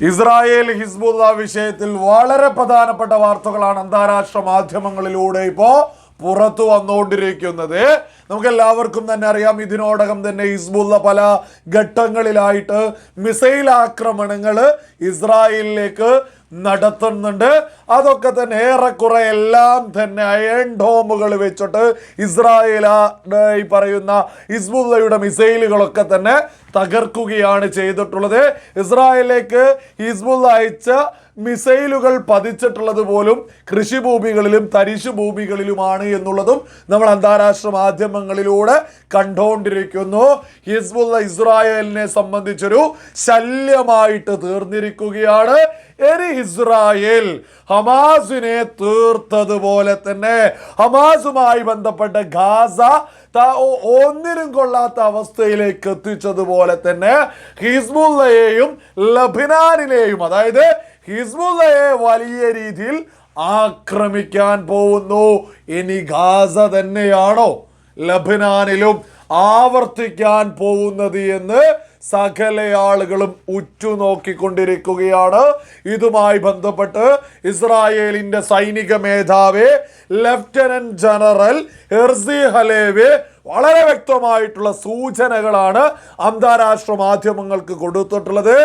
Israel Hezbollah വിഷയത്തിൽ വളരെ പ്രധാനപ്പെട്ട വാർത്തകളാണ് അന്താരാഷ്ട്ര മാധ്യമങ്ങളിലൂടെ ഇപ്പോ പുറത്തു വന്നുകൊണ്ടിരിക്കുന്നത്. നമുക്ക് എല്ലാവർക്കും തന്നെ അറിയാം ഇതിനോടകം തന്നെ ഹിസ്ബുള്ള പല ഘട്ടങ്ങളിലായിട്ട് മിസൈൽ ആക്രമണങ്ങൾ ഇസ്രായേലിലേക്ക് നടത്തുന്നുണ്ട്. അതൊക്കെ തന്നെ ഏറെക്കുറെ എല്ലാം തന്നെ അയൺ ഡോമുകൾ വെച്ചിട്ട് ഇസ്രായേൽ ഈ പറയുന്ന ഹിസ്ബുല്ലയുടെ മിസൈലുകളൊക്കെ തന്നെ തകർക്കുകയാണ് ചെയ്തിട്ടുള്ളത്. ഇസ്രായേലിലേക്ക് ഹിസ്ബുല്ല അയച്ച മിസൈലുകൾ പതിച്ചിട്ടുള്ളത് പോലും കൃഷിഭൂമികളിലും തരിശു ഭൂമികളിലുമാണ് എന്നുള്ളതും നമ്മൾ അന്താരാഷ്ട്ര മാധ്യമങ്ങളിലൂടെ കണ്ടുകൊണ്ടിരിക്കുന്നു ഹിസ്ബുള്ള ഇസ്രായേലിനെ സംബന്ധിച്ചൊരു ശല്യമായിട്ട് തീർന്നിരിക്കുകയാണ്. ഇനി ഇസ്രായേൽ ഹമാസിനെ തീർത്തതുപോലെ തന്നെ ഹമാസുമായി ബന്ധപ്പെട്ട ഗാസ ഒന്നിനും കൊള്ളാത്ത അവസ്ഥയിലേക്ക് എത്തിച്ചതുപോലെ തന്നെ ഹിസ്ബുള്ളയെയും ലബിനാനിലെയും അതായത് ഹിസ്ബുള്ളയെ വലിയ രീതിയിൽ ആക്രമിക്കാൻ പോകുന്നു. ഇനി ഗാസ തന്നെയാണോ ലബനാനിലും ആവർത്തിക്കാൻ പോകുന്നത് എന്ന് സകല ആളുകളും ഉറ്റുനോക്കിക്കൊണ്ടിരിക്കുകയാണ്. ഇതുമായി ബന്ധപ്പെട്ട് ഇസ്രായേലിന്റെ സൈനിക മേധാവി ലഫ്റ്റനന്റ് ജനറൽ ഹെർസി ഹലേവി വളരെ വ്യക്തമായിട്ടുള്ള സൂചനകളാണ് അന്താരാഷ്ട്ര മാധ്യമങ്ങൾക്ക് കൊടുത്തിട്ടുള്ളത്.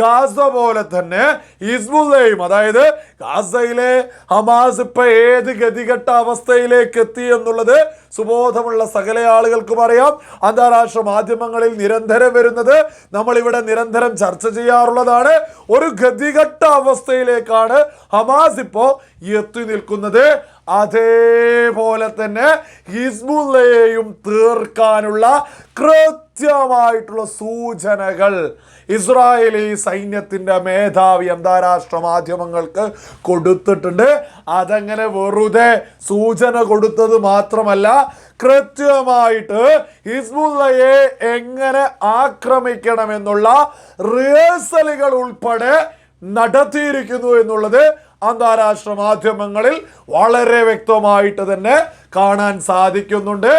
ഗാസ പോലെ തന്നെ ഹിസ്ബുള്ളയും അതായത് ഗാസയിലെ ഹമാസ് ഇപ്പൊ ഏത് ഗതികെട്ട അവസ്ഥയിലേക്ക് എത്തി എന്നുള്ളത് സുബോധമുള്ള സകല ആളുകൾക്കും അറിയാം. അന്താരാഷ്ട്ര മാധ്യമങ്ങളിൽ നിരന്തരം വരുന്നത് നമ്മളിവിടെ നിരന്തരം ചർച്ച ചെയ്യാറുള്ളതാണ്. ഒരു ഗതികെട്ട അവസ്ഥയിലേക്കാണ് ഹമാസ് ഇപ്പോ എത്തി നിൽക്കുന്നത് അതേപോലെ തന്നെ ഹിസ്ബുള്ളയെയും തീർക്കാനുള്ള കൃത്യമായിട്ടുള്ള സൂചനകൾ. ഇസ്രായേലി സൈന്യത്തിന്റെ മേധാവി അന്താരാഷ്ട്ര മാധ്യമങ്ങൾക്ക് കൊടുത്തിട്ടുണ്ട്. അതങ്ങനെ വെറുതെ സൂചന കൊടുത്തത് മാത്രമല്ല കൃത്യമായിട്ട് ഹിസ്ബുള്ളയെ എങ്ങനെ ആക്രമിക്കണമെന്നുള്ള റിഹേഴ്സലുകൾ ഉൾപ്പെടെ നടത്തിയിരിക്കുന്നു എന്നുള്ളത് അന്താരാഷ്ട്ര മാധ്യമങ്ങളിൽ വളരെ വ്യക്തമായിട്ട് തന്നെ കാണാൻ സാധിക്കുന്നുണ്ട്.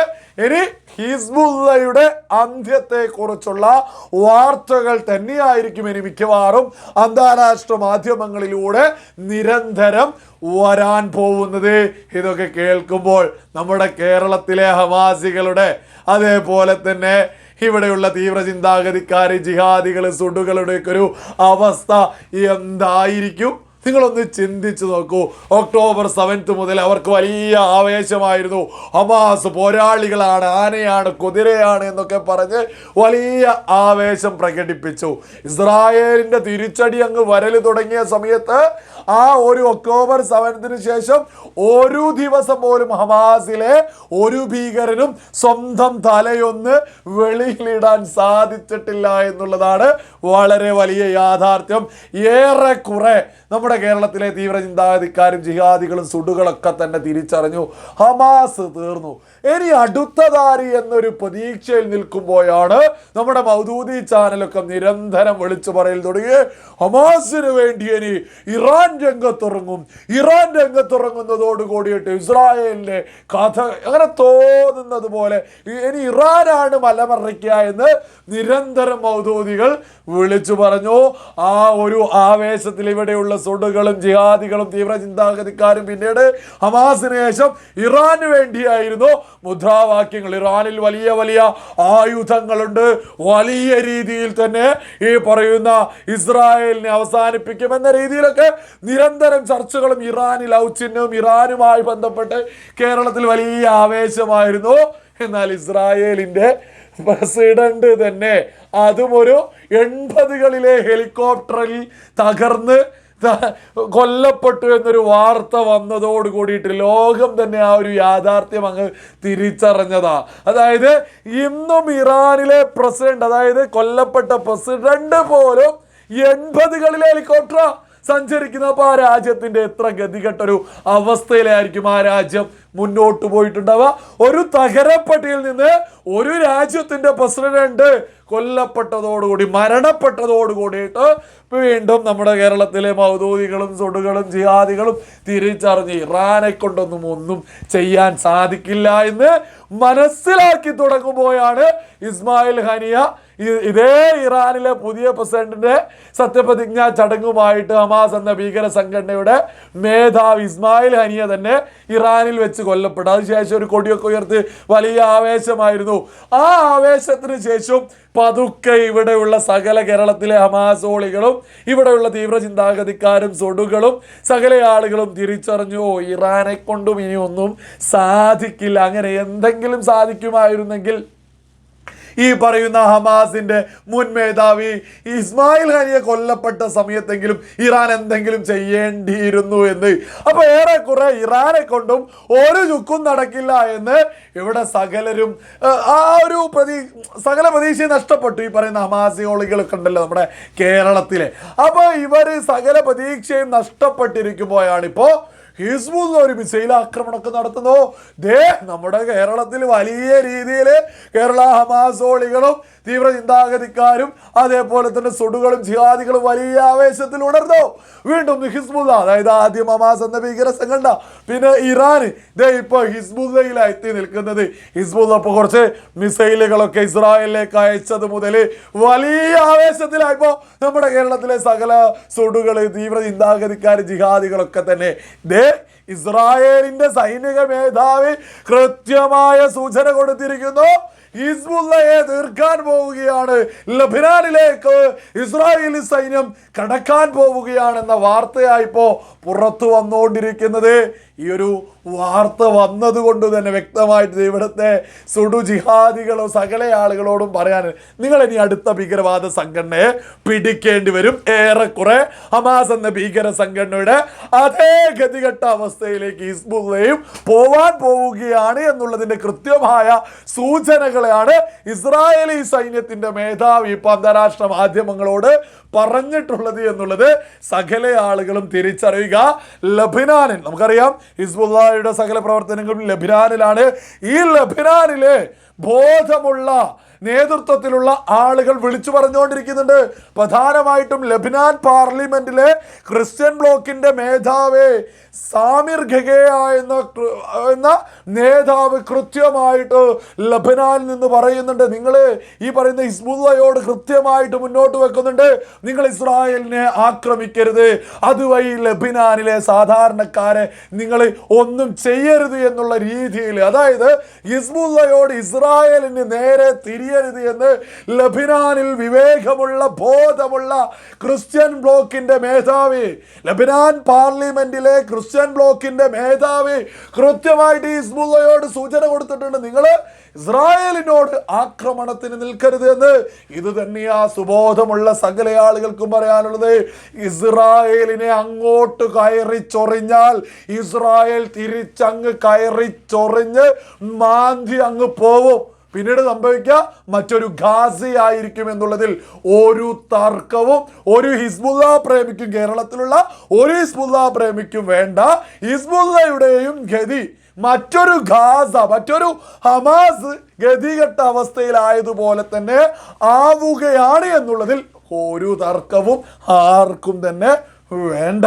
ഇനി ഹിസ്ബുള്ളയുടെ അന്ത്യത്തെക്കുറിച്ചുള്ള വാർത്തകൾ തന്നെയായിരിക്കും ഇനി മിക്കവാറും അന്താരാഷ്ട്ര മാധ്യമങ്ങളിലൂടെ നിരന്തരം വരാൻ പോകുന്നത്. ഇതൊക്കെ കേൾക്കുമ്പോൾ നമ്മുടെ കേരളത്തിലെ ഹമാസികളുടെ അതേപോലെ തന്നെ ഇവിടെയുള്ള തീവ്ര ചിന്താഗതിക്കാർ ജിഹാദികൾ സുഡുകളുടെയൊക്കെ ഒരു അവസ്ഥ എന്തായിരിക്കും? നിങ്ങളൊന്ന് ചിന്തിച്ചു നോക്കൂ. ഒക്ടോബർ സെവൻത്ത് മുതൽ അവർക്ക് വലിയ ആവേശമായിരുന്നു. ഹമാസ് പോരാളികളാണ് ആനയാണ് കുതിരയാണ് എന്നൊക്കെ പറഞ്ഞ് വലിയ ആവേശം പ്രകടിപ്പിച്ചു. ഇസ്രായേലിന്റെ തിരിച്ചടി അങ്ങ് വരൽ തുടങ്ങിയ സമയത്ത് ആ ഒരു ഒക്ടോബർ സെവൻത്തിന് ശേഷം ഒരു ദിവസം പോലും ഹമാസിലെ ഒരു ഭീകരനും സ്വന്തം തലയൊന്ന് വെളിയിലിടാൻ സാധിച്ചിട്ടില്ല എന്നുള്ളതാണ് വളരെ വലിയ യാഥാർത്ഥ്യം. ഏറെക്കുറെ നമ്മുടെ കേരളത്തിലെ തീവ്ര ചിന്താഗതിക്കാരും ജിഹാദികളും സുഡുകളൊക്കെ തന്നെ തിരിച്ചറിഞ്ഞു. ഹമാസ് തീർന്നു. ഇനി അടുത്തതാരി എന്നൊരു പ്രതീക്ഷയിൽ നിൽക്കുമ്പോഴാണ് നമ്മുടെ മൗദൂദി ചാനലൊക്കെ നിരന്തരം വിളിച്ചു പറയൽ തുടങ്ങി. ഹമാസിന് വേണ്ടി ഇനി ഇറാൻ രംഗത്തിറങ്ങും. ഇറാൻ രംഗത്തിറങ്ങുന്നതോട് കൂടിയിട്ട് ഇസ്രായേലിന്റെ കഥ അങ്ങനെ തോന്നുന്നത് പോലെ ഇനി ഇറാനാണ് മലമറിക്കുക എന്ന് നിരന്തരം മൗദൂദികൾ വിളിച്ചു പറഞ്ഞു. ആ ഒരു ആവേശത്തിൽ ഇവിടെയുള്ള സുഡുകളും ജിഹാദികളും തീവ്ര ചിന്താഗതിക്കാരും പിന്നീട് ഹമാസിന് ശേഷം ഇറാന് വേണ്ടിയായിരുന്നു മുദ്രാവാക്യങ്ങൾ. ഇറാനിൽ വലിയ വലിയ ആയുധങ്ങളുണ്ട്. വലിയ രീതിയിൽ തന്നെ ഈ പറയുന്ന ഇസ്രായേലിനെ അവസാനിപ്പിക്കുമെന്ന രീതിയിലൊക്കെ നിരന്തരം ചർച്ചകളും ഇറാനിൽ ഔച്ചിന്യവും ഇറാനുമായി ബന്ധപ്പെട്ട് കേരളത്തിൽ വലിയ ആവേശമായിരുന്നു. എന്നാൽ ഇസ്രായേലിന്റെ പ്രസിഡന്റ് തന്നെ അതും ഒരു എൺപതുകളിലെ ഹെലികോപ്റ്ററിൽ തകർന്ന് കൊല്ലപ്പെട്ടു എന്നൊരു വാർത്ത വന്നതോട് കൂടിയിട്ട് ലോകം തന്നെ ആ ഒരു യാഥാർത്ഥ്യം അങ്ങ് തിരിച്ചറിഞ്ഞതാ. അതായത് ഇന്നും ഇറാനിലെ പ്രസിഡന്റ് അതായത് കൊല്ലപ്പെട്ട പ്രസിഡന്റ് പോലും എൺപതുകളിലെ ഹെലികോപ്റ്റർ സഞ്ചരിക്കുന്ന അപ്പൊ ആ രാജ്യത്തിന്റെ എത്ര ഗതികെട്ടൊരു അവസ്ഥയിലായിരിക്കും ആ രാജ്യം മുന്നോട്ട് പോയിട്ടുണ്ടാവുക. ഒരു തകരപ്പട്ടിയിൽ നിന്ന് ഒരു രാജ്യത്തിന്റെ പ്രസിഡന്റ് കൊല്ലപ്പെട്ടതോടുകൂടി മരണപ്പെട്ടതോടുകൂടിയിട്ട് വീണ്ടും നമ്മുടെ കേരളത്തിലെ മൗദൂദികളും സുടുകളും ജിഹാദികളും തിരിച്ചറിഞ്ഞ് ഇറാനെ കൊണ്ടൊന്നും ഒന്നും ചെയ്യാൻ സാധിക്കില്ല എന്ന് മനസ്സിലാക്കി തുടങ്ങുമ്പോഴാണ് ഇസ്മായിൽ ഹനിയ ഇതേ ഇറാനിലെ പുതിയ പ്രസിഡന്റിന്റെ സത്യപ്രതിജ്ഞാ ചടങ്ങുമായിട്ട് ഹമാസ് എന്ന ഭീകര സംഘടനയുടെ മേധാവി ഇസ്മായിൽ ഹനിയ തന്നെ ഇറാനിൽ വെച്ച് കൊല്ലപ്പെട്ടു. അതിനുശേഷം ഒരു കൊടിയൊക്കെ ഉയർത്തി വലിയ ആവേശമായിരുന്നു. ആ ആവേശത്തിന് ശേഷം പതുക്കെ ഇവിടെയുള്ള സകല കേരളത്തിലെ ഹമാസോളികളും ഇവിടെയുള്ള തീവ്ര ചിന്താഗതിക്കാരും സൊടുകളും സകല ആളുകളും തിരിച്ചറിഞ്ഞു "ഓ, ഇറാനെ കൊണ്ടും ഇനി ഒന്നും സാധിക്കില്ല. അങ്ങനെ എന്തെങ്കിലും സാധിക്കുമായിരുന്നെങ്കിൽ ഈ പറയുന്ന ഹമാസിന്റെ മുൻ മേധാവി ഇസ്മായിൽ ഖാനിയെ കൊല്ലപ്പെട്ട സമയത്തെങ്കിലും ഇറാൻ എന്തെങ്കിലും ചെയ്യേണ്ടിയിരുന്നു എന്ന്. അപ്പൊ ഏറെക്കുറെ ഇറാനെ കൊണ്ടും ഒരു ചുക്കും നടക്കില്ല എന്ന് ഇവിടെ സകലരും ആ, ഒരു പ്രതീ സകല പ്രതീക്ഷ നഷ്ടപ്പെട്ടു ഈ പറയുന്ന ഹമാസിയോളികളൊക്കെ ഉണ്ടല്ലോ നമ്മുടെ കേരളത്തിലെ. അപ്പൊ ഇവർ സകല പ്രതീക്ഷയും നഷ്ടപ്പെട്ടിരിക്കുമ്പോഴാണ് ഹിസ്ബുള്ള ഒരു മിസൈൽ ആക്രമണമൊക്കെ നടത്തുന്നു. ദേ നമ്മുടെ കേരളത്തിൽ വലിയ രീതിയിൽ കേരള ഹമാസോളികളും തീവ്ര ചിന്താഗതിക്കാരും അതേപോലെ തന്നെ സുടുകളും ജിഹാദികളും വലിയ ആവേശത്തിൽ ഉണർന്നു. വീണ്ടും ഹിസ്ബുല്ല അതായത് ആദ്യം ഹമാസ് എന്ന ഭീകര സംഘടന പിന്നെ ഇറാൻ ഇതേ ഇപ്പൊ ഹിസ്ബുള്ളയിലാണ് എത്തി നിൽക്കുന്നത്. ഹിസ്ബുല്ല ഇപ്പൊ കുറച്ച് മിസൈലുകളൊക്കെ ഇസ്രായേലിലേക്ക് അയച്ചത് മുതൽ വലിയ ആവേശത്തിലായപ്പോ നമ്മുടെ കേരളത്തിലെ സകല സുടുകൾ തീവ്ര ചിന്താഗതിക്കാർ ജിഹാദികളൊക്കെ തന്നെ ദേ ഇസ്രായേലിന്റെ സൈനിക മേധാവി കൃത്യമായ സൂചന കൊടുത്തിരിക്കുന്നു. ഹിസ്ബുള്ളയെ തീർക്കാൻ പോവുകയാണ്. ലബനാനിലേക്ക് ഇസ്രായേലി സൈന്യം കടക്കാൻ പോവുകയാണെന്ന വാർത്തയായിപ്പോ പുറത്തു വന്നുകൊണ്ടിരിക്കുന്നത്. ഈ ഒരു വാർത്ത വന്നതുകൊണ്ട് തന്നെ വ്യക്തമായിട്ട് ഇവിടുത്തെ സുഡു ജിഹാദികളോ സകല ആളുകളോടും പറയാൻ നിങ്ങൾ ഇനി അടുത്ത ഭീകരവാദ സംഘടനയെ പിടിക്കേണ്ടി വരും. ഏറെക്കുറെ ഹമാസ് എന്ന ഭീകര സംഘടനയുടെ അതേ ഗതികെട്ട അവസ്ഥയിലേക്ക് ഹിസ്ബുള്ളയും പോവാൻ പോവുകയാണ് എന്നുള്ളതിന്റെ കൃത്യമായ സൂചനകളെയാണ് ഇസ്രായേലി സൈന്യത്തിന്റെ മേധാവി ഇപ്പം അന്താരാഷ്ട്ര മാധ്യമങ്ങളോട് പറഞ്ഞിട്ടുള്ളത് എന്നുള്ളത് സകല ആളുകളും തിരിച്ചറിയുക. ലബിനാനിൽ നമുക്കറിയാം ഹിസ്ബുള്ളയുടെ സകല പ്രവർത്തനങ്ങളും ലഭിനാനിലാണ് ഈ ലഭിനാനിലെ ബോധമുള്ള നേതൃത്വത്തിലുള്ള ആളുകൾ വിളിച്ചു പറഞ്ഞുകൊണ്ടിരിക്കുന്നുണ്ട്. പ്രധാനമായിട്ടും ലബിനാൻ പാർലമെന്റിലെ ക്രിസ്ത്യൻ ബ്ലോക്കിന്റെ മേധാവ് സാമിർ ഖഗേയ എന്ന എന്ന നേതാവ് കൃത്യമായിട്ട് ലബനാനിൽ നിന്ന് പറയുന്നുണ്ട്. നിങ്ങൾ ഈ പറയുന്ന ഹിസ്ബുള്ളയോട് കൃത്യമായിട്ട് മുന്നോട്ട് വെക്കുന്നുണ്ട്. നിങ്ങൾ ഇസ്രായേലിനെ ആക്രമിക്കരുത്. അതുവഴി ലബിനാനിലെ സാധാരണക്കാരെ നിങ്ങൾ ഒന്നും ചെയ്യരുത് എന്നുള്ള രീതിയിൽ അതായത് ഹിസ്ബുള്ളയോട് ഇസ്രായേലിന് നേരെ തിരിയരുത് എന്ന് ലബിനാനിൽ വിവേകമുള്ള ബോധമുള്ള ക്രിസ്ത്യൻ ബ്ലോക്കിന്റെ മേധാവി ലബിനാൻ പാർലമെന്റിലെ ക്രിസ്ത്യൻ ബ്ലോക്കിന്റെ മേധാവി കൃത്യമായിട്ട് ഈ ഹിസ്ബുള്ളയോട് സൂചന കൊടുത്തിട്ടുണ്ട്. നിങ്ങൾ ഇസ്രായേലിനോട് ആക്രമണത്തിന് നിൽക്കരുത് എന്ന് ഇത് തന്നെയാ സുബോധമുള്ള സകല ആളുകൾക്കും പറയാനുള്ളത്. ഇസ്രായേലിനെ അങ്ങോട്ട് കയറി ചൊറിഞ്ഞാൽ ഇസ്രായേൽ തിരിച്ചങ്ങ് കയറി ചൊറിഞ്ഞ് മാന്തി അങ്ങ് പോവും. പിന്നീട് സംഭവിക്കുക മറ്റൊരു ഖാസി ആയിരിക്കും എന്നുള്ളതിൽ ഒരു തർക്കവും ഒരു ഹിസ്ബുല്ല പ്രേമിക്കും കേരളത്തിലുള്ള ഒരു ഹിസ്ബുല്ല പ്രേമിക്കും വേണ്ട. ഹിസ്ബുല്ലയുടെയും ഗതി മറ്റൊരു ഖാസ മറ്റൊരു ഹമാസ് ഗതികെട്ട അവസ്ഥയിലായതുപോലെ തന്നെ ആവുകയാണ് എന്നുള്ളതിൽ ഒരു തർക്കവും ആർക്കും തന്നെ വേണ്ട.